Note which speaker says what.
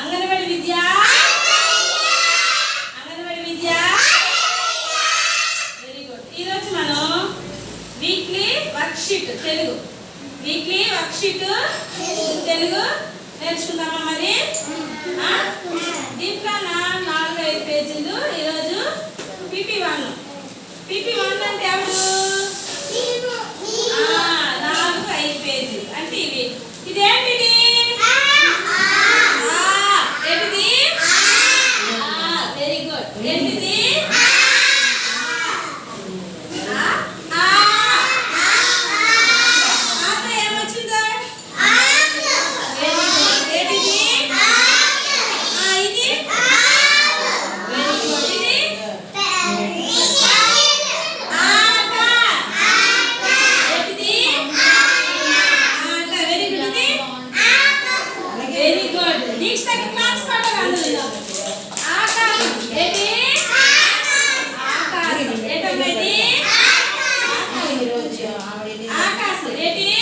Speaker 1: Anganwadi Vidya? Anganwadi Vidya? Very good ఈరోజు మనం weekly worksheet Telugu. Weekly worksheet Telugu. నేర్చుకుందామా మరి? Ready?